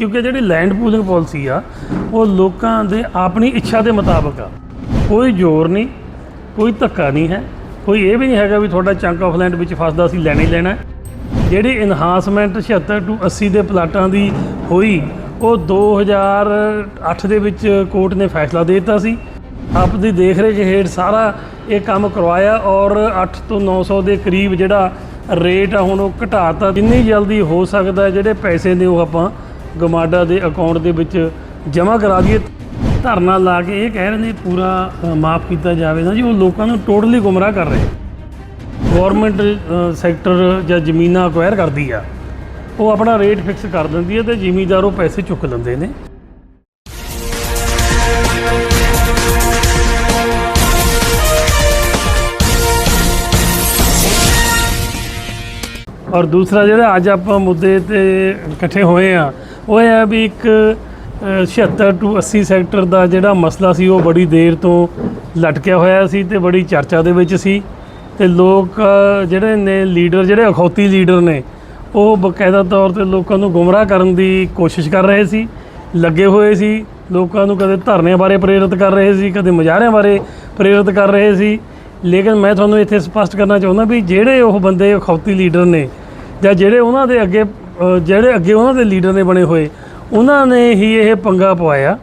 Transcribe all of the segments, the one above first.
ਕਿਉਂਕਿ ਜਿਹੜੀ land pooling policy ਆ, ਉਹ ਲੋਕਾਂ ਦੇ ਆਪਣੀ ਇੱਛਾ ਦੇ ਮੁਤਾਬਕ ਆ। ਕੋਈ ਜ਼ੋਰ ਨਹੀਂ, ਕੋਈ ਧੱਕਾ ਨਹੀਂ ਹੈ। ਕੋਈ ਇਹ ਵੀ ਨਹੀਂ ਹੈਗਾ ਵੀ ਤੁਹਾਡਾ ਚੰਕ ਆਫ ਲੈਂਡ ਵਿੱਚ ਫਸਦਾ ਸੀ ਲੈਣਾ ਹੀ ਲੈਣਾ। ਜਿਹੜੀ ਇਨਹਾਂਸਮੈਂਟ 76 ਟੂ 80 ਦੇ ਪਲਾਟਾਂ ਦੀ ਹੋਈ, ਉਹ 2008 ਦੇ ਵਿੱਚ ਕੋਰਟ ਨੇ ਫੈਸਲਾ ਦੇ ਦਿੱਤਾ ਸੀ। ਆਪ ਦੀ ਦੇਖ ਰੇਖ ਹੇਠ ਸਾਰਾ ਇਹ ਕੰਮ ਕਰਵਾਇਆ ਔਰ 8 ਤੋਂ 900 ਦੇ ਕਰੀਬ ਜਿਹੜਾ ਰੇਟ ਆ, ਹੁਣ ਉਹ ਘਟਾਤਾ ਜਿੰਨੀ ਜਲਦੀ ਹੋ ਸਕਦਾ, ਜਿਹੜੇ ਪੈਸੇ ਨੇ ਉਹ ਆਪਾਂ ਗਮਾਡਾ ਦੇ ਅਕਾਊਂਟ ਦੇ ਵਿੱਚ ਜਮ੍ਹਾਂ ਕਰਾ ਦਈਏ। ਧਰਨਾ ਲਾ ਕੇ ਇਹ ਕਹਿ ਰਹੇ ਨੇ ਪੂਰਾ ਮਾਫ ਕੀਤਾ ਜਾਵੇ ਨਾ ਜੀ, ਉਹ ਲੋਕਾਂ ਨੂੰ ਟੋਟਲੀ ਗੁੰਮਰਾਹ ਕਰ ਰਹੇ। ਗਵਰਨਮੈਂਟ ਸੈਕਟਰ ਜਾਂ ਜ਼ਮੀਨਾਂ ਅਕਵਾਇਰ ਕਰਦੀ ਆ। ਉਹ ਆਪਣਾ ਰੇਟ ਫਿਕਸ ਕਰ ਦਿੰਦੀ ਹੈ ਤੇ ਜ਼ਿਮੀਂਦਾਰ ਉਹ ਪੈਸੇ ਚੁੱਕ ਲੈਂਦੇ ਨੇ। ਔਰ ਦੂਸਰਾ ਜਿਹੜਾ ਅੱਜ ਆਪਾਂ ਮੁੱਦੇ ਤੇ ਇਕੱਠੇ ਹੋਏ ਆ ਉਹ ਇਹ ਹੈ ਵੀ ਇੱਕ ਅ, 76 ਟੂ 80 ਸੈਕਟਰ ਦਾ ਜਿਹੜਾ ਮਸਲਾ ਸੀ ਉਹ ਬੜੀ ਦੇਰ ਤੋਂ ਲਟਕਿਆ ਹੋਇਆ ਸੀ ਤੇ ਬੜੀ ਚਰਚਾ ਦੇ ਵਿੱਚ ਸੀ ਤੇ ਲੋਕ ਅ, ਜਿਹੜੇ ਨੇ ਲੀਡਰ ਜਿਹੜੇ ਅਖੌਤੀ ਲੀਡਰ ਨੇ ਉਹ ਬਕਾਇਦਾ ਤੌਰ ਤੇ ਲੋਕਾਂ ਨੂੰ ਗੁੰਮਰਾਹ ਕਰਨ ਦੀ ਕੋਸ਼ਿਸ਼ ਕਰ ਰਹੇ ਸੀ ਲੱਗੇ ਹੋਏ ਸੀ ਲੋਕਾਂ ਨੂੰ ਕਦੇ ਧਰਨਿਆਂ ਬਾਰੇ ਪ੍ਰੇਰਿਤ ਕਰ ਰਹੇ ਸੀ ਕਦੇ ਮੁਜ਼ਾਹਰਿਆਂ ਬਾਰੇ ਪ੍ਰੇਰਿਤ ਕਰ ਰਹੇ ਸੀ। ਲੇਕਿਨ ਮੈਂ ਤੁਹਾਨੂੰ ਇੱਥੇ ਸਪਸ਼ਟ ਕਰਨਾ ਚਾਹੁੰਦਾ ਵੀ ਜਿਹੜੇ ਉਹ ਬੰਦੇ ਅਖੌਤੀ ਲੀਡਰ ਨੇ ਜਾਂ ਜਿਹੜੇ ਉਹਨਾਂ ਦੇ ਅੱਗੇ ਜਿਹੜੇ ਅੱਗੇ ਉਹਨਾਂ ਦੇ ਲੀਡਰ ਨੇ ਬਣੇ ਹੋਏ, ਉਹਨਾਂ ਨੇ ਹੀ ਇਹ ਪੰਗਾ ਪਵਾਇਆ।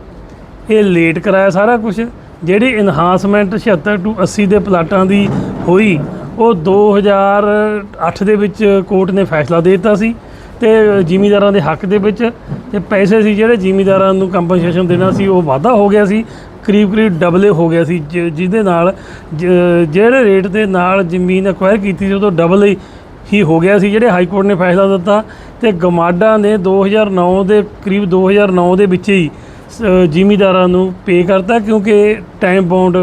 ਇਹ ਲੇਟ ਕਰਾਇਆ ਸਾਰਾ ਕੁਝ ਜਿਹੜੀ ਇਨਹਾਂਸਮੈਂਟ 76 ਟੂ 80 ਦੇ ਪਲਾਟਾਂ ਦੀ ਹੋਈ, ਉਹ 2008 ਦੇ ਵਿੱਚ ਕੋਰਟ ਨੇ ਫੈਸਲਾ ਦੇ ਦਿੱਤਾ ਸੀ ਤੇ ਜ਼ਿਮੀਂਦਾਰਾਂ ਦੇ ਹੱਕ ਦੇ ਵਿੱਚ ਤੇ ਪੈਸੇ ਸੀ ਜਿਹੜੇ ਜ਼ਿਮੀਂਦਾਰਾਂ ਨੂੰ ਕੰਪਨਸੇਸ਼ਨ ਦੇਣਾ ਸੀ, ਉਹ ਵਾਧਾ ਹੋ ਗਿਆ ਸੀ। ਕਰੀਬ ਕਰੀਬ ਡਬਲੇ ਹੋ ਗਿਆ ਸੀ, ਜ- ਜਿਹਦੇ ਨਾਲ ਜ- ਜਿਹੜੇ ਰੇਟ ਦੇ ਨਾਲ ਜ਼ਮੀਨ ਅਕਵਾਇਰ ਕੀਤੀ ਸੀ, ਉਹ ਤੋਂ ਡਬਲ ਹੀ ਹੋ ਗਿਆ ਸੀ। ਜਿਹੜੇ ਹਾਈ ਕੋਰਟ ਨੇ ਫੈਸਲਾ ਦਿੱਤਾ ਤੇ ਗਮਾਡਾ ਨੇ 2009 ਦੇ ਕਰੀਬ 2009 ਦੇ ਵਿੱਚ ਹੀ ਸ- ਜ਼ਿਮੀਂਦਾਰਾਂ ਨੂੰ ਪੇ ਕਰਤਾ ਕਿਉਂਕਿ ਟਾਈਮ ਬਾਉਂਡ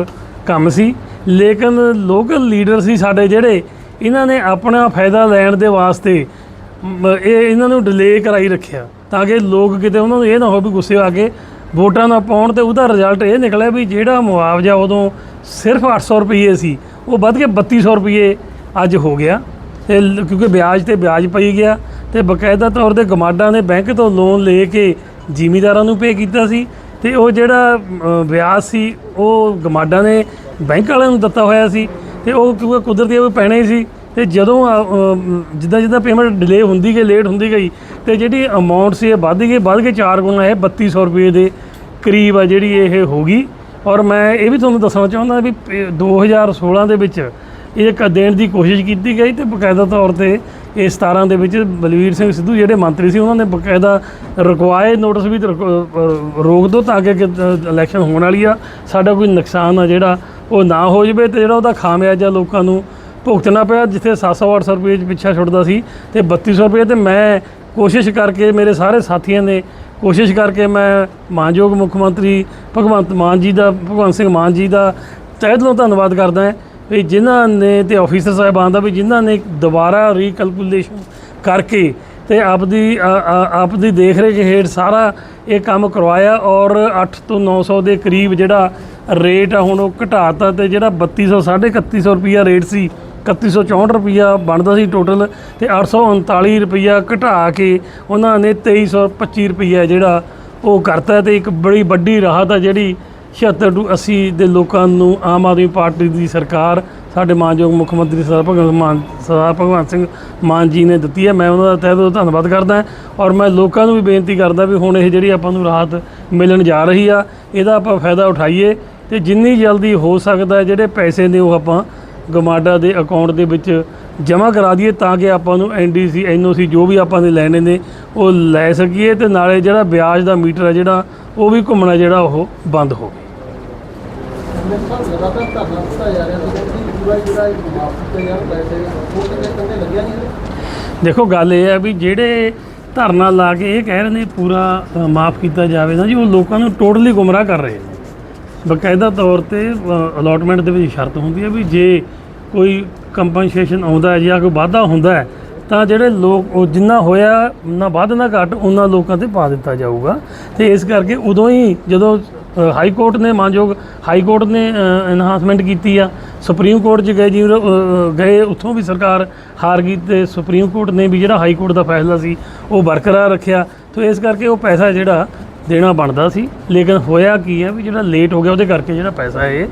ਕੰਮ ਸੀ। ਲੇਕਿਨ ਲੋਕਲ ਲੀਡਰ ਸੀ ਸਾਡੇ ਜਿਹੜੇ, ਇਹਨਾਂ ਨੇ ਆਪਣਾ ਫਾਇਦਾ ਲੈਣ ਦੇ ਵਾਸਤੇ ਇਹ ਇਹਨਾਂ ਨੂੰ ਡਿਲੇ ਕਰਾਈ ਰੱਖਿਆ ਤਾਂ ਕਿ ਲੋਕ ਕਿਤੇ ਉਹਨਾਂ ਨੂੰ ਇਹ ਨਾ ਹੋਵੇ ਵੀ ਗੁੱਸੇ ਆ ਕੇ ਵੋਟਾਂ ਨਾ ਪਾਉਣ ਤੇ ਉਹਦਾ ਰਿਜ਼ਲਟ ਇਹ ਨਿਕਲਿਆ ਵੀ ਜਿਹੜਾ ਮੁਆਵਜ਼ਾ ਉਦੋਂ ਸਿਰਫ 800 ਰੁਪਏ ਸੀ, ਉਹ ਵੱਧ ਕੇ 3200 ਰੁਪਏ ਅੱਜ ਹੋ ਗਿਆ। ਤੇ ਕਿਉਂਕਿ ਵਿਆਜ ਤੇ ਵਿਆਜ ਪਈ ਗਿਆ। ਤੇ ਬਕਾਇਦਾ ਤੌਰ ਤੇ ਗਮਾਡਾਂ ਨੇ ਬੈਂਕ ਤੋਂ ਲੋਨ ਲੈ ਕੇ ਜ਼ਿਮੀਦਾਰਾਂ ਨੂੰ ਪੇ ਕੀਤਾ ਸੀ ਤੇ ਉਹ ਜਿਹੜਾ ਵਿਆਜ ਸੀ, ਉਹ ਗਮਾਡਾਂ ਨੇ ਬੈਂਕ ਵਾਲਿਆਂ ਨੂੰ ਦਿੱਤਾ ਹੋਇਆ ਸੀ ਤੇ ਉਹ ਕਿਉਂਕਿ ਕੁਦਰਤੀ ਉਹ ਪੈਣੇ ਸੀ ਤੇ ਜਦੋਂ ਜਿੱਦਾਂ ਜਿੱਦਾਂ ਪੇਮੈਂਟ ਡਿਲੇ ਹੁੰਦੀ ਗਈ ਲੇਟ ਹੁੰਦੀ ਗਈ ਤੇ ਜਿਹੜੀ ਅਮਾਉਂਟ ਸੀ ਇਹ ਵੱਧ ਗਈ, ਵੱਧ ਕੇ 4 ਗੁਣਾ ਇਹ 3200 ਰੁਪਏ ਦੇ ਕਰੀਬ ਆ ਜਿਹੜੀ ਇਹ ਹੋ ਗਈ। ਔਰ ਮੈਂ ਇਹ ਵੀ ਤੁਹਾਨੂੰ ਦੱਸਣਾ ਚਾਹੁੰਦਾ ਵੀ ਪ- 2016 ਦੇ ਵਿੱਚ ਇਹ ਇੱਕ ਦੇਣ ਦੀ ਕੋਸ਼ਿਸ਼ ਕੀਤੀ ਗਈ ਤੇ ਬਕਾਇਦਾ ਤੌਰ ਤੇ ਇਹ 17 ਦੇ ਵਿੱਚ ਬਲਵੀਰ ਸਿੰਘ ਸਿੱਧੂ ਜਿਹੜੇ ਮੰਤਰੀ ਸੀ, ਉਹਨਾਂ ਨੇ ਬਕਾਇਦਾ ਰੁਕਵਾਏ ਨੋਟਿਸ ਵੀ ਰੁਕ- ਰੋਕ ਦੋ ਤਾਂ ਕਿ ਇਲੈਕਸ਼ਨ ਹੋਣ ਵਾਲੀ ਆ। ਸਾਡਾ ਕੋਈ ਨੁਕਸਾਨ ਆ ਜਿਹੜਾ ਉਹ ਨਾ ਹੋ ਜਵੇ ਤੇ ਜਿਹੜਾ ਉਹਦਾ ਖਾਮਿਆਜਾ ਲੋਕਾਂ ਨੂੰ ਭੁਗਤਣਾ ਪਿਆ, ਜਿੱਥੇ 700 800 ਰੁਪਏ 'ਚ ਪਿੱਛਾ ਛੁੱਟਦਾ ਸੀ ਤੇ 3200 ਰੁਪਏ ਤੇ ਮੈਂ ਕੋਸ਼ਿਸ਼ ਕਰਕੇ ਮੇਰੇ ਸਾਰੇ ਸਾਥੀਆਂ ਨੇ ਕੋਸ਼ਿਸ਼ ਕਰਕੇ ਮੈਂ ਮਾਨਯੋਗ ਮੁੱਖ ਮੰਤਰੀ ਭਗਵੰਤ ਮਾਨ ਜੀ ਦਾ, ਭਗਵੰਤ ਸਿੰਘ ਮਾਨ ਜੀ ਦਾ ਤਹਿ ਦਿਲੋਂ ਧੰਨਵਾਦ ਕਰਦਾ ਹਾਂ। ਵੀ ਜਿਨ੍ਹਾਂ ਨੇ ਤੇ ਆਫੀਸਰ ਸਾਹਿਬਾਨ ਦਾ ਵੀ ਜਿਨ੍ਹਾਂ ਨੇ ਦੁਬਾਰਾ ਰੀਕੈਲਕੂਲੇਸ਼ਨ ਕਰਕੇ ਤੇ ਆਪਦੀ ਆਪਦੀ ਦੇਖ ਰੇਖ ਹੇਠ ਸਾਰਾ ਇਹ ਕੰਮ ਕਰਵਾਇਆ ਔਰ 8 ਤੋਂ 900 ਦੇ ਕਰੀਬ ਜਿਹੜਾ ਰੇਟ ਆ ਹੁਣ ਉਹ ਘਟਾਤਾ ਤੇ ਜਿਹੜਾ 3200 3150 ਰੁਪਿਆ ਰੇਟ ਸੀ 3164 ਰੁਪਿਆ ਬਣਦਾ ਸੀ ਟੋਟਲ ਤੇ 839 ਰੁਪਿਆ ਘਟਾ ਕੇ ਉਹਨਾਂ ਨੇ 2325 ਰੁਪਿਆ ਜਿਹੜਾ ਉਹ ਕਰਤਾ ਤੇ ਇੱਕ ਬੜੀ ਵੱਡੀ ਰਾਹਤ ਆ ਜਿਹੜੀ 76 ਟੂ 80 ਦੇ ਲੋਕਾਂ ਨੂੰ ਆਮ ਆਦਮੀ ਪਾਰਟੀ ਦੀ ਸਰਕਾਰ, ਸਾਡੇ ਮਾਨਯੋਗ ਮੁੱਖ ਮੰਤਰੀ ਸਰਦਾਰ ਭਗਵੰਤ ਮਾਨ, ਸਰਦਾਰ ਭਗਵੰਤ ਸਿੰਘ ਮਾਨ ਜੀ ਨੇ ਦਿੱਤੀ ਹੈ। ਮੈਂ ਉਹਨਾਂ ਦਾ ਤਹਿ ਦਿਲੋਂ ਧੰਨਵਾਦ ਕਰਦਾ ਔਰ ਮੈਂ ਲੋਕਾਂ ਨੂੰ ਵੀ ਬੇਨਤੀ ਕਰਦਾ ਵੀ ਹੁਣ ਇਹ ਜਿਹੜੀ ਆਪਾਂ ਨੂੰ ਰਾਹਤ ਮਿਲਣ ਜਾ ਰਹੀ ਆ, ਇਹਦਾ ਆਪਾਂ ਫਾਇਦਾ ਉਠਾਈਏ ਤੇ ਜਿੰਨੀ ਜਲਦੀ ਹੋ ਸਕਦਾ ਜਿਹੜੇ ਪੈਸੇ ਨੇ ਉਹ ਆਪਾਂ ਗਮਾਡਾ ਦੇ ਅਕਾਊਂਟ ਦੇ ਵਿੱਚ ਜਮ੍ਹਾਂ ਕਰਾ ਦਈਏ ਤਾਂ ਕਿ ਆਪਾਂ ਨੂੰ ਐਨਡੀਸੀ ਐਨਓਸੀ ਜੋ ਵੀ ਆਪਾਂ ਨੇ ਲੈਣੇ ਨੇ, ਉਹ ਲੈ ਸਕੀਏ ਤੇ ਨਾਲੇ ਜਿਹੜਾ ਵਿਆਜ ਦਾ ਮੀਟਰ ਹੈ ਜਿਹੜਾ, ਉਹ ਵੀ ਘੁੰਮਣਾ ਜਿਹੜਾ ਉਹ ਬੰਦ ਹੋਵੇ ਲਗਾਤਾਰ ਧਰਨਾ ਦਿੱਤਾ ਜਾ ਰਿਹਾ ਸੀ ਕਿ ਪੂਰਾ ਜਿਹੜਾ ਇਹ ਮਾਫ ਕੀਤਾ ਜਾ ਪੈਸੇ ਉਹ ਕਿਤੇ ਕੰਨੇ ਲੱਗਿਆ ਨਹੀਂ ਦੇਖੋ, ਗੱਲ ਇਹ ਹੈ ਵੀ ਜਿਹੜੇ ਧਰਨਾ ਲਾ ਕੇ ਇਹ ਕਹਿ ਰਹੇ ਨੇ ਪੂਰਾ ਮਾਫ ਕੀਤਾ ਜਾਵੇ ਨਾ ਜੀ, ਉਹ ਲੋਕਾਂ ਨੂੰ ਟੋਟਲੀ ਗੁੰਮਰਾਹ ਕਰ ਰਹੇ ਨੇ। ਬਕਾਇਦਾ ਤੌਰ ਤੇ ਅਲਾਟਮੈਂਟ ਦੇ ਵਿੱਚ ਸ਼ਰਤ ਹੁੰਦੀ ਹੈ ਵੀ ਜੇ ਕੋਈ ਕੰਪਨਸੇਸ਼ਨ ਆਉਂਦਾ ਹੈ ਜਾਂ ਕੋਈ ਵਾਧਾ ਹੁੰਦਾ ਹੈ, ਤਾਂ ਜਿਹੜੇ ਲੋਕ, ਉਹ ਜਿੰਨਾ ਹੋਇਆ, ਨਾ ਵੱਧ ਨਾ ਘੱਟ, ਉਹਨਾਂ ਲੋਕਾਂ ਤੇ ਪਾ ਦਿੱਤਾ ਜਾਊਗਾ। ਤੇ ਇਸ ਕਰਕੇ ਉਦੋਂ ਹੀ ਜਦੋਂ ਹਾਈ ਕੋਰਟ ਨੇ ਮਾਨਯੋਗ ਹਾਈ ਕੋਰਟ ਨੇ ਐਨਹਾਂਸਮੈਂਟ ਕੀਤੀ ਆ। ਸੁਪਰੀਮ ਕੋਰਟ 'ਚ ਗਏ ਜੀ ਗਏ ਉੱਥੋਂ ਵੀ ਸਰਕਾਰ ਹਾਰ ਗਈ ਤੇ ਸੁਪਰੀਮ ਕੋਰਟ ਨੇ ਵੀ ਜਿਹੜਾ ਹਾਈ ਕੋਰਟ ਦਾ ਫੈਸਲਾ ਸੀ, ਉਹ ਬਰਕਰਾਰ ਰੱਖਿਆ। ਤੋ ਇਸ ਕਰਕੇ ਉਹ ਪੈਸਾ ਜਿਹੜਾ ਦੇਣਾ ਬਣਦਾ ਸੀ, ਲੇਕਿਨ ਹੋਇਆ ਕੀ ਹੈ ਵੀ ਜਿਹੜਾ ਲੇਟ ਹੋ ਗਿਆ, ਉਹਦੇ ਕਰਕੇ ਜਿਹੜਾ ਪੈਸਾ ਹੈ ਇਹ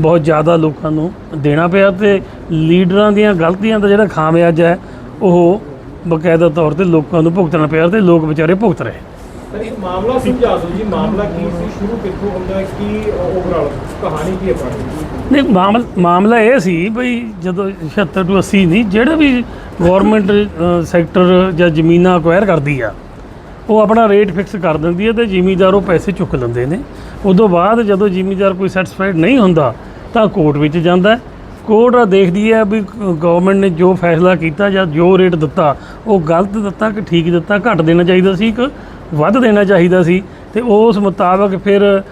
ਬਹੁਤ ਜ਼ਿਆਦਾ ਲੋਕਾਂ ਨੂੰ ਦੇਣਾ ਪਿਆ ਤੇ ਲੀਡਰਾਂ ਦੀਆਂ ਗਲਤੀਆਂ ਦਾ ਜਿਹੜਾ ਖਾਮਿਆਜਾ ਹੈ, ਉਹ ਬਕਾਇਦਾ ਤੌਰ ਤੇ ਲੋਕਾਂ ਨੂੰ ਭੁਗਤਣਾ ਪਿਆ ਤੇ ਲੋਕ ਵਿਚਾਰੇ ਭੁਗਤ ਰਹੇ। ਸਰ, ਇੱਕ ਮਾਮਲਾ ਸਮਝਾ ਦਿਓ ਜੀ, ਮਾਮਲਾ ਕੀ ਸੀ? ਸ਼ੁਰੂ ਕਿੱਥੋਂ ਹੁੰਦਾ ਕੀ ਓਵਰਆਲ ਕਹਾਣੀ ਕੀ ਹੈ ਪਾਣੀ ਨਹੀਂ, ਮਾਮਲਾ ਇਹ ਸੀ ਬਈ ਜਦੋਂ 76 ਤੋਂ 80 ਨਹੀਂ, ਜਿਹੜੇ ਵੀ ਗਵਰਨਮੈਂਟ ਸੈਕਟਰ ਜਾਂ ਜ਼ਮੀਨਾਂ ਅਕਵਾਇਰ ਕਰਦੀ ਆ, ਉਹ ਆਪਣਾ ਰੇਟ ਫਿਕਸ ਕਰ ਦਿੰਦੀ ਹੈ ਤੇ ਜ਼ਿਮੀਦਾਰ ਉਹ ਪੈਸੇ ਚੁੱਕ ਲੈਂਦੇ ਨੇ। ਉਦੋਂ ਬਾਅਦ ਜਦੋਂ ਜ਼ਿਮੀਦਾਰ ਕੋਈ ਸੈਟੀਸਫਾਈਡ ਨਹੀਂ ਹੁੰਦਾ, ਤਾਂ ਕੋਰਟ ਵਿੱਚ ਜਾਂਦਾ ਕੋਰਟ ਆ ਦੇਖਦੀ ਹੈ ਵੀ ਗਵਰਨਮੈਂਟ ਨੇ ਜੋ ਫੈਸਲਾ ਕੀਤਾ ਜਾਂ ਜੋ ਰੇਟ ਦਿੱਤਾ, ਉਹ ਗਲਤ ਦਿੱਤਾ ਕਿ ਠੀਕ ਦਿੱਤਾ, ਘੱਟ ਦੇਣਾ ਚਾਹੀਦਾ ਸੀ ਕਿ ਵੱਧ ਦੇਣਾ ਚਾਹੀਦਾ ਸੀ ਤੇ ਉਸ ਮੁਤਾਬਕ ਫਿਰ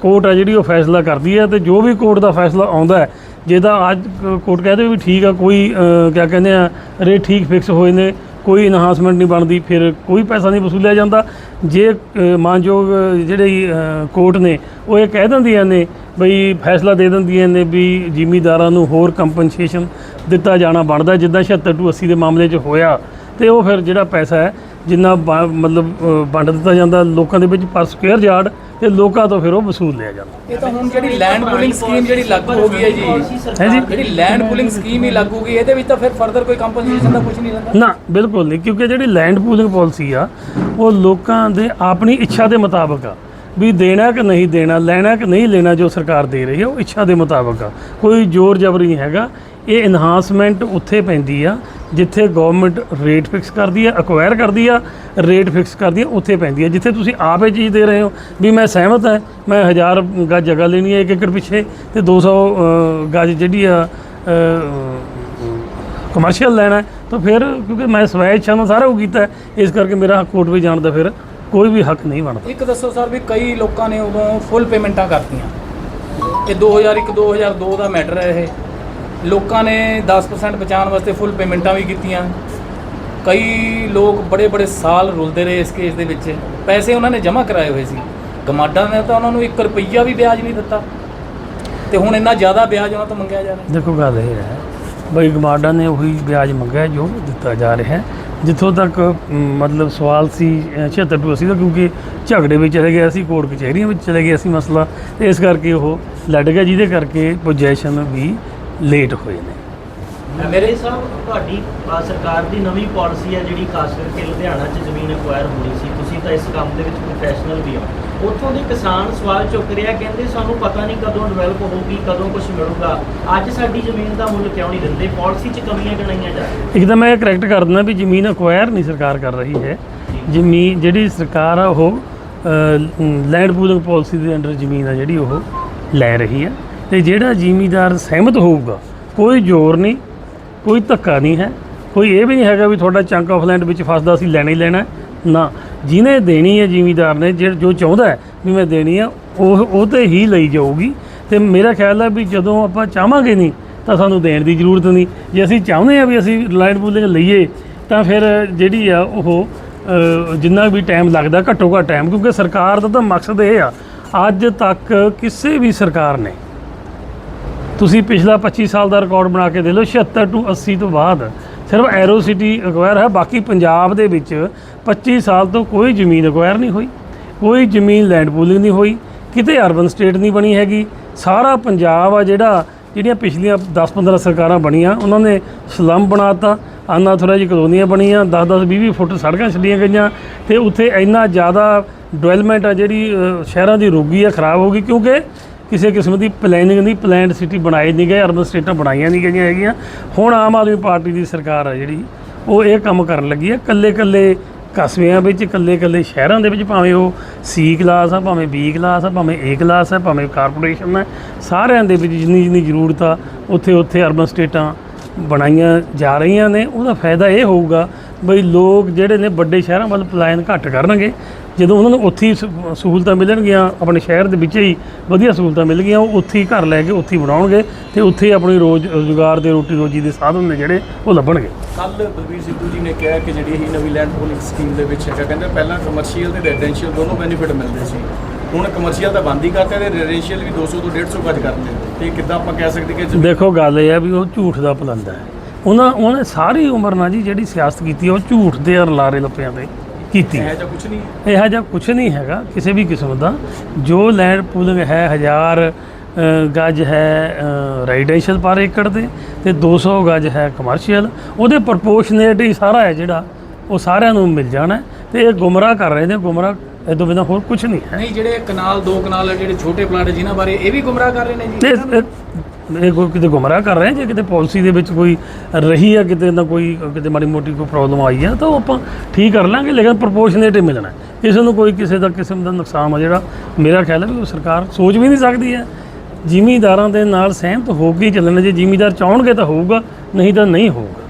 ਕੋਰਟ ਆ ਜਿਹੜੀ ਉਹ ਫੈਸਲਾ ਕਰਦੀ ਹੈ ਤੇ ਜੋ ਵੀ ਕੋਰਟ ਦਾ ਫੈਸਲਾ ਆਉਂਦਾ ਹੈ ਜੇ ਅੱਜ ਕ- ਕੋਰਟ ਕਹਦੇ ਵੀ ਠੀਕ ਆ, ਕੋਈ ਕਿਆ ਕਹਿੰਦੇ ਆ, ਰੇਟ ਠੀਕ ਫਿਕਸ ਹੋਏ ਨੇ, ਕੋਈ ਇਨਹਾਂਸਮੈਂਟ ਨਹੀਂ ਬਣਦੀ, ਫਿਰ ਕੋਈ ਪੈਸਾ ਨਹੀਂ ਵਸੂਲਿਆ ਜਾਂਦਾ। ਜੇ ਮਾਨਯੋਗ ਜਿਹੜੇ ਕੋਰਟ ਨੇ, ਉਹ ਇਹ ਕਹਿ ਦਿੰਦੀਆਂ ਨੇ ਬਈ ਫੈਸਲਾ ਦੇ ਦਿੰਦੀਆਂ ਨੇ ਵੀ ਜ਼ਿਮੀਦਾਰਾਂ ਨੂੰ ਹੋਰ ਕੰਪਨਸੇਸ਼ਨ ਦਿੱਤਾ ਜਾਣਾ ਬਣਦਾ, ਜਿੱਦਾਂ 76 ਤੋਂ 80 ਦੇ ਮਾਮਲੇ 'ਚ ਹੋਇਆ। ਤੇ ਉਹ ਫਿਰ ਜਿਹੜਾ ਪੈਸਾ ਹੈ ਜਿੰਨਾ ਮਤਲਬ ਵੰਡ ਦਿੱਤਾ ਜਾਂਦਾ ਲੋਕਾਂ ਦੇ ਵਿੱਚ ਪਰ ਸਕੁਅਰ ਯਾਰਡ ਤੇ ਲੋਕਾਂ ਤੋਂ ਫਿਰ ਉਹ ਵਸੂਲ ਲਿਆ ਜਾਂਦਾ। ਇਹ ਤਾਂ ਹੁਣ ਜਿਹੜੀ ਲੈਂਡ ਪੂਲਿੰਗ ਸਕੀਮ ਜਿਹੜੀ ਲਾਗੂ ਹੋ ਗਈ ਹੈ ਜੀ ਹੈ ਜੀ? ਜਿਹੜੀ ਲੈਂਡ ਪੂਲਿੰਗ ਸਕੀਮ ਹੀ ਲਾਗੂ ਹੋ ਗਈ ਇਹਦੇ ਵਿੱਚ ਤਾਂ ਫਿਰ ਫਰਦਰ ਕੋਈ ਕੰਪਨਸੇਸ਼ਨ ਦਾ ਕੁਝ ਨਹੀਂ ਰਹਿੰਦਾ। ਨਾ ਬਿਲਕੁਲ ਨਹੀਂ ਕਿਉਂਕਿ ਜਿਹੜੀ ਲੈਂਡ ਪੂਲਿੰਗ ਪਾਲਿਸੀ ਆ ਉਹ ਲੋਕਾਂ ਦੇ ਆਪਣੀ ਇੱਛਾ ਦੇ ਮੁਤਾਬਕ ਆ ਵੀ ਦੇਣਾ ਕਿ ਨਹੀਂ ਦੇਣਾ ਲੈਣਾ ਕਿ ਨਹੀਂ ਲੈਣਾ ਜੋ ਸਰਕਾਰ ਦੇ ਰਹੀ ਹੈ ਉਹ ਇੱਛਾ ਦੇ ਮੁਤਾਬਕ ਆ। ਕੋਈ ਜ਼ੋਰ ਜ਼ਬਰ ਨਹੀਂ ਹੈਗਾ ਇਹ ਇਨਹਾਂਸਮੈਂਟ ਉੱਥੇ ਪੈਂਦੀ ਆ ਜਿੱਥੇ ਗਵਰਨਮੈਂਟ ਰੇਟ ਫਿਕਸ ਕਰਦੀ ਆ ਅਕਵਾਇਰ ਕਰਦੀ ਆ ਰੇਟ ਫਿਕਸ ਕਰਦੀ ਆ ਉੱਥੇ ਪੈਂਦੀ ਆ। ਜਿੱਥੇ ਤੁਸੀਂ ਆਪ ਇਹ ਚੀਜ਼ ਦੇ ਰਹੇ ਹੋ ਵੀ ਮੈਂ ਸਹਿਮਤ ਹਾਂ ਮੈਂ 1000 ਗੱਜ ਜਗ੍ਹਾ ਲੈਣੀ ਹੈ ਇੱਕ ਏਕੜ ਪਿੱਛੇ ਤੇ 200 ਅ, ਗੱਜ ਜਿਹੜੀ ਆ ਕਮਰਸ਼ੀਅਲ ਲੈਣਾ ਤਾਂ ਫਿਰ ਕਿਉਂਕਿ ਮੈਂ ਸਵੈ ਇੱਛਾ ਨਾਲ ਸਾਰਾ ਉਹ ਕੀਤਾ ਇਸ ਕਰਕੇ ਮੇਰਾ ਕੋਰਟ ਵਿੱਚ ਜਾਣ ਦਾ ਫਿਰ ਕੋਈ ਵੀ ਹੱਕ ਨਹੀਂ ਬਣਦਾ। ਇੱਕ ਦੱਸੋ ਸਰ ਵੀ ਕਈ ਲੋਕਾਂ ਨੇ ਉਦੋਂ ਫੁੱਲ ਪੇਮੈਂਟਾਂ ਕਰਤੀਆਂ। ਇਹ 2001 2002 ਦਾ ਮੈਟਰ ਹੈ ਇਹ। ਲੋਕਾਂ ਨੇ 10% ਬਚਾਉਣ ਵਾਸਤੇ ਫੁੱਲ ਪੇਮੈਂਟਾਂ ਵੀ ਕੀਤੀਆਂ। ਕਈ ਲੋਕ ਬੜੇ ਬੜੇ ਸਾਲ ਰੁਲਦੇ ਰਹੇ ਇਸ ਕੇਸ ਦੇ ਵਿੱਚ। ਪੈਸੇ ਉਹਨਾਂ ਨੇ ਜਮ੍ਹਾਂ ਕਰਾਏ ਹੋਏ ਸੀ। ਗਮਾਡਾ ਨੇ ਤਾਂ ਉਹਨਾਂ ਨੂੰ 1 ਰੁਪਈਆ ਵੀ ਵਿਆਜ ਨਹੀਂ ਦਿੱਤਾ। ਤੇ ਹੁਣ ਇੰਨਾ ਜ਼ਿਆਦਾ ਵਿਆਜ ਉਹਨਾਂ ਤੋਂ ਮੰਗਿਆ ਜਾ ਰਿਹਾ। ਦੇਖੋ ਗੱਲ ਇਹ ਹੈ ਬਈ ਗਮਾਡਾ ਨੇ ਉਹੀ ਵਿਆਜ ਮੰਗਿਆ ਜੋ ਦਿੱਤਾ ਜਾ ਰਿਹਾ ਹੈ। ਜਿੱਥੋਂ ਤੱਕ ਮਤਲਬ ਸਵਾਲ ਸੀ ਅ, 76 ਤੋਂ 80 ਦਾ ਕਿਉਂਕਿ ਝਗੜੇ ਵਿੱਚ ਚਲੇ ਗਿਆ ਸੀ ਕੋਰਟ ਕਚਹਿਰੀਆਂ ਵਿੱਚ ਚਲੇ ਗਿਆ ਸੀ ਮਸਲਾ। ਇਸ ਕਰਕੇ ਉਹ ਲੜ ਗਿਆ ਜਿਹਦੇ ਕਰਕੇ ਪੋਜੀਸ਼ਨ ਵੀ ਲੇਟ ਹੋਏ ਨੇ। ਮੇਰੇ ਸਾਹਿਬ ਤੁਹਾਡੀ ਅ, ਸਰਕਾਰ ਦੀ ਨਵੀਂ ਪਾਲਿਸੀ ਹੈ ਜਿਹੜੀ ਖਾਸ ਕਰਕੇ ਲੁਧਿਆਣਾ 'ਚ ਜ਼ਮੀਨ ਐਕਵਾਇਰ ਹੋਣੀ ਸੀ। ਤੁਸੀਂ ਤਾਂ ਇਸ ਕੰਮ ਦੇ ਵਿੱਚ ਪ੍ਰੋਫੈਸ਼ਨਲ ਵੀ ਹੋ। ਉੱਥੋਂ ਦੇ ਕਿਸਾਨ ਸਵਾਲ ਚੁੱਕ ਰਿਹਾ ਕਹਿੰਦੇ ਸਾਨੂੰ ਪਤਾ ਨਹੀਂ ਕਦੋਂ ਡਿਵੈਲਪ ਹੋਊਗੀ ਕਦੋਂ ਕੁਝ ਮਿਲੂਗਾ। ਅੱਜ ਸਾਡੀ ਜ਼ਮੀਨ ਦਾ ਮੁੱਲ ਕਿਉਂ ਨਹੀਂ ਦਿੰਦੇ? ਪਾਲਿਸੀ 'ਚ ਕਮੀਆਂ ਗਣਾਈਆਂ ਜਾ ਰਹੀਆਂ? ਇੱਕ ਤਾਂ ਮੈਂ ਕਰੈਕਟ ਕਰ ਦਿੰਦਾ ਵੀ ਜ਼ਮੀਨ ਅਕਵਾਇਰ ਨਹੀਂ ਸਰਕਾਰ ਕਰ ਰਹੀ ਹੈ। ਜ਼ਮੀਨ ਜਿਹੜੀ ਸਰਕਾਰ ਆ ਉਹ ਲੈਂਡ ਪੂਲਿੰਗ ਪਾਲਿਸੀ ਦੇ ਅੰਡਰ ਜ਼ਮੀਨ ਆ ਜਿਹੜੀ ਉਹ ਲੈ ਰਹੀ ਹੈ। ਤੇ ਜਿਹੜਾ ਜ਼ਿਮੀਦਾਰ ਸਹਿਮਤ ਹੋਊਗਾ, ਕੋਈ ਜ਼ੋਰ ਨਹੀਂ, ਕੋਈ ਧੱਕਾ ਨਹੀਂ ਹੈ। ਕੋਈ ਇਹ ਵੀ ਨਹੀਂ ਹੈਗਾ ਵੀ ਤੁਹਾਡਾ ਚੰਕ ਆਫ ਲੈਂਡ ਵਿੱਚ ਫਸਦਾ ਸੀ, ਲੈਣਾ ਹੀ ਲੈਣਾ ਨਾ, ਜਿਹਨੇ ਦੇਣੀ ਹੈ ਜ਼ਿਮੀਦਾਰ ਨੇ, ਜਿਹੜਾ ਜੋ ਚਾਹੁੰਦਾ ਹੈ ਵੀ ਮੈਂ ਦੇਣੀ ਆ, ਉਹ ਉਹ ਤੇ ਹੀ ਲਈ ਜਾਊਗੀ। ਤੇ ਮੇਰਾ ਖਿਆਲ ਹੈ ਵੀ ਜਦੋਂ ਆਪਾਂ ਚਾਹਾਂਗੇ ਨਹੀਂ, ਤਾਂ ਸਾਨੂੰ ਦੇਣ ਦੀ ਜ਼ਰੂਰਤ ਨਹੀਂ। ਜੇ ਅਸੀਂ ਚਾਹੁੰਦੇ ਆ ਵੀ ਅਸੀਂ ਰਿਲਾਇੰਸ ਪੂਲਿੰਗ ਲਈਏ, ਤਾਂ ਫਿਰ ਜਿਹੜੀ ਆ ਉਹ ਜਿੰਨਾ ਵੀ ਟਾਈਮ ਲੱਗਦਾ, ਘੱਟੋ ਘੱਟ ਟਾਈਮ ਕਿਉਂਕਿ ਸਰਕਾਰ ਦਾ ਤਾਂ ਮਕਸਦ ਇਹ ਆ, ਅੱਜ ਤੱਕ ਕਿਸੇ ਵੀ ਸਰਕਾਰ ਨੇ ਤੁਸੀਂ ਪਿਛਲਾ 25 ਸਾਲ ਦਾ ਰਿਕਾਰਡ ਬਣਾ ਕੇ ਦੇ ਲਓ 76 ਤੋਂ 80 ਤੋਂ ਬਾਅਦ ਸਿਰਫ ਐਰੋ ਸਿਟੀ ਅਕਵਾਇਰ ਹੈ, ਬਾਕੀ ਪੰਜਾਬ ਦੇ ਵਿੱਚ 25 ਸਾਲ ਤੋਂ ਕੋਈ ਜ਼ਮੀਨ ਅਕਵਾਇਰ ਨਹੀਂ ਹੋਈ, ਕੋਈ ਜ਼ਮੀਨ ਲੈਂਡ ਪੂਲਿੰਗ ਨਹੀਂ ਹੋਈ, ਕਿਤੇ ਅਰਬਨ ਸਟੇਟ ਨਹੀਂ ਬਣੀ ਹੈਗੀ, ਸਾਰਾ ਪੰਜਾਬ ਆ ਜਿਹੜਾ, ਜਿਹੜੀਆਂ ਪਿਛਲੀਆਂ 10-15 ਸਰਕਾਰਾਂ ਬਣੀਆਂ, ਉਹਨਾਂ ਨੇ ਸਲਮ ਬਣਾਤਾ ਅਨਾਥੋਰਾਈਜ ਕਲੋਨੀਆਂ ਬਣੀਆਂ 10-10 20-20 ਫੁੱਟ ਸੜਕਾਂ ਛੱਡੀਆਂ ਗਈਆਂ ਤੇ ਉੱਥੇ ਇੰਨਾ ਜ਼ਿਆਦਾ ਡਿਵੈਲਪਮੈਂਟ ਆ ਜਿਹੜੀ ਸ਼ਹਿਰਾਂ ਦੀ ਰੋਗੀ ਆ, ਖਰਾਬ ਹੋ ਗਈ ਕਿਉਂਕਿ ਕਿਸੇ ਕਿਸਮ ਦੀ ਪਲੈਨਿੰਗ ਨਹੀਂ ਪਲੈਨਡ ਸਿਟੀ ਬਣਾਈ ਨਹੀਂ ਗਏ ਅਰਬਨ ਸਟੇਟਾਂ ਬਣਾਈਆਂ ਨਹੀਂ ਗਈਆਂ ਹੈਗੀਆਂ। ਹੁਣ ਆਮ ਆਦਮੀ ਪਾਰਟੀ ਦੀ ਸਰਕਾਰ ਆ ਜਿਹੜੀ, ਉਹ ਇਹ ਕੰਮ ਕਰਨ ਲੱਗੀ ਹੈ ਕੱਲੇ ਕੱਲੇ ਕਸਬਿਆਂ ਵਿੱਚ ਕੱਲੇ ਕੱਲੇ ਸ਼ਹਿਰਾਂ ਦੇ ਵਿੱਚ, ਭਾਵੇਂ ਉਹ ਸੀ ਕਲਾਸ ਆ, ਭਾਵੇਂ ਬੀ ਕਲਾਸ ਆ, ਭਾਵੇਂ ਏ ਕਲਾਸ ਆ, ਭਾਵੇਂ ਕਾਰਪੋਰੇਸ਼ਨ ਹੈ ਸਾਰਿਆਂ ਦੇ ਵਿੱਚ ਜਿੰਨੀ ਜਿੰਨੀ ਜ਼ਰੂਰਤ ਆ ਉੱਥੇ ਉੱਥੇ ਅਰਬਨ ਸਟੇਟਾਂ ਬਣਾਈਆਂ ਜਾ ਰਹੀਆਂ ਨੇ। ਉਹਦਾ ਫਾਇਦਾ ਇਹ ਹੋਊਗਾ ਬਈ ਲੋਕ ਜਿਹੜੇ ਨੇ ਵੱਡੇ ਸ਼ਹਿਰਾਂ ਵੱਲ ਪਲਾਇਨ ਘੱਟ ਕਰਨਗੇ। ਜਦੋਂ ਉਹਨਾਂ ਨੂੰ ਉੱਥੇ ਹੀ ਸਹੂਲਤਾਂ ਮਿਲਣਗੀਆਂ ਆਪਣੇ ਸ਼ਹਿਰ ਦੇ ਵਿੱਚ ਹੀ ਵਧੀਆ ਸਹੂਲਤਾਂ ਮਿਲ ਗਈਆਂ ਉਹ ਉੱਥੇ ਹੀ ਘਰ ਲੈ ਕੇ ਉੱਥੇ ਹੀ ਬਣਾਉਣਗੇ ਤੇ ਉੱਥੇ ਹੀ ਆਪਣੀ ਰੋਜ਼ ਰੋਜ਼ਗਾਰ ਦੇ ਰੋਟੀ ਰੋਜੀ ਦੇ ਸਾਧਨ ਨੇ ਜਿਹੜੇ ਉਹ ਲੱਭਣਗੇ। ਕੱਲ ਬਲਬੀਰ ਸਿੱਧੂ ਜੀ ਨੇ ਕਿਹਾ ਕਿ ਜਿਹੜੀ ਇਹ ਨਵੀਂ ਲੈਂਡ ਪੂਲਿੰਗ ਸਕੀਮ ਦੇ ਵਿੱਚ ਹੈਗਾ ਕਹਿੰਦੇ ਪਹਿਲਾਂ ਕਮਰਸ਼ੀਅਲ ਤੇ ਰੈਜ਼ੀਡੈਂਸ਼ੀਅਲ ਦੋਨੋਂ ਬੈਨੀਫਿਟ ਮਿਲਦੇ ਸੀ। ਹੁਣ ਕਮਰਸ਼ੀਅਲ ਤਾਂ ਬੰਦ ਹੀ ਕਰਤੇ ਤੇ ਰੈਜ਼ੀਡੈਂਸ਼ੀਅਲ ਵੀ 200 ਤੋਂ 150 ਗੱਜ ਕਰਤੇ ਤੇ ਕਿੱਦਾਂ ਆਪਾਂ ਕਹਿ ਸਕਦੇ ਕਿ ਦੇਖੋ ਗੱਲ ਇਹ ਹੈ ਵੀ ਉਹ ਝੂਠ ਦਾ ਪਲੰਦਾ ਹੈ। ਉਹਨਾਂ ਉਹਨੇ ਸਾਰੀ ਉਮਰ ਨਾਲ ਜੀ ਜਿਹੜੀ ਸਿਆਸਤ ਕੀਤੀ ਹੈ, ਉਹ ਝੂਠ ਦੇ ਅਰ ਲਾਰੇ ਲੱਪਿਆਂ ਤੇ। ਕੀਤੀ। ਇਹ ਹੈ ਜਾਂ ਕੁਝ ਨਹੀਂ। ਇਹੋ ਜਿਹਾ ਕੁਝ ਨਹੀਂ ਹੈਗਾ ਕਿਸੇ ਵੀ ਕਿਸਮ ਦਾ। ਜੋ ਲੈਂਡ ਪੂਲਿੰਗ ਹੈ ਹਜ਼ਾਰ ਗਜ ਹੈ ਰੈਜ਼ੀਡੈਂਸ਼ੀਅਲ ਪਰ ਏਕੜ ਤੇ ਤੇ 200 ਗਜ ਹੈ ਕਮਰਸ਼ੀਅਲ ਉਹਦੇ ਪ੍ਰਪੋਰਸ਼ਨੇਟ ਹੀ ਸਾਰਾ ਹੈ ਜਿਹੜਾ ਉਹ ਸਾਰਿਆਂ ਨੂੰ ਮਿਲ ਜਾਣਾ ਤੇ ਇਹ ਗੁੰਮਰਾਹ ਕਰ ਰਹੇ ਨੇ ਗੁੰਮਰਾਹ ਇਹ ਤੋਂ ਬਿਨਾਂ ਹੋਰ ਕੁਝ ਨਹੀਂ ਹੈ। ਨਹੀਂ ਜਿਹੜੇ ਕਨਾਲ ਦੋ ਕਨਾਲ ਜਿਹੜੇ ਛੋਟੇ ਪਲਾਟ ਜਿਨ੍ਹਾਂ ਬਾਰੇ ਇਹ ਵੀ ਗੁੰਮਰਾਹ ਕਰ ਰਹੇ ਨੇ ਜੀ? ਇਹ- ਕੋਈ ਕਿਤੇ ਗੁੰਮਰਾਹ ਕਰ ਰਹੇ ਜੇ ਕਿਤੇ ਪਾਲਿਸੀ ਦੇ ਵਿੱਚ ਕੋਈ ਰਹੀ ਆ, ਕਿਤੇ ਨਾ ਕੋਈ, ਕਿਤੇ ਮਾੜੀ ਮੋਟੀ ਕੋਈ ਪ੍ਰੋਬਲਮ ਆਈ ਆ, ਤਾਂ ਉਹ ਆਪਾਂ ਠੀਕ ਕਰ ਲਾਂਗੇ, ਲੇਕਿਨ ਪ੍ਰਪੋਰਸ਼ਨੇਟ ਹੀ ਮਿਲਣਾ ਕਿਸੇ ਨੂੰ ਕੋਈ ਕਿਸੇ ਦਾ ਕਿਸਮ ਦਾ ਨੁਕਸਾਨ ਆ ਜਿਹੜਾ ਮੇਰਾ ਖਿਆਲ ਹੈ ਵੀ ਉਹ ਸਰਕਾਰ ਸੋਚ ਵੀ ਨਹੀਂ ਸਕਦੀ ਹੈ ਜ਼ਿਮੀਂਦਾਰਾਂ ਦੇ ਨਾਲ ਸਹਿਮਤ ਹੋ ਕੇ ਹੀ ਚੱਲਣਾ, ਜੇ ਜ਼ਿਮੀਂਦਾਰ ਚਾਹਣਗੇ ਤਾਂ ਹੋਊਗਾ, ਨਹੀਂ ਤਾਂ ਨਹੀਂ ਹੋਊਗਾ।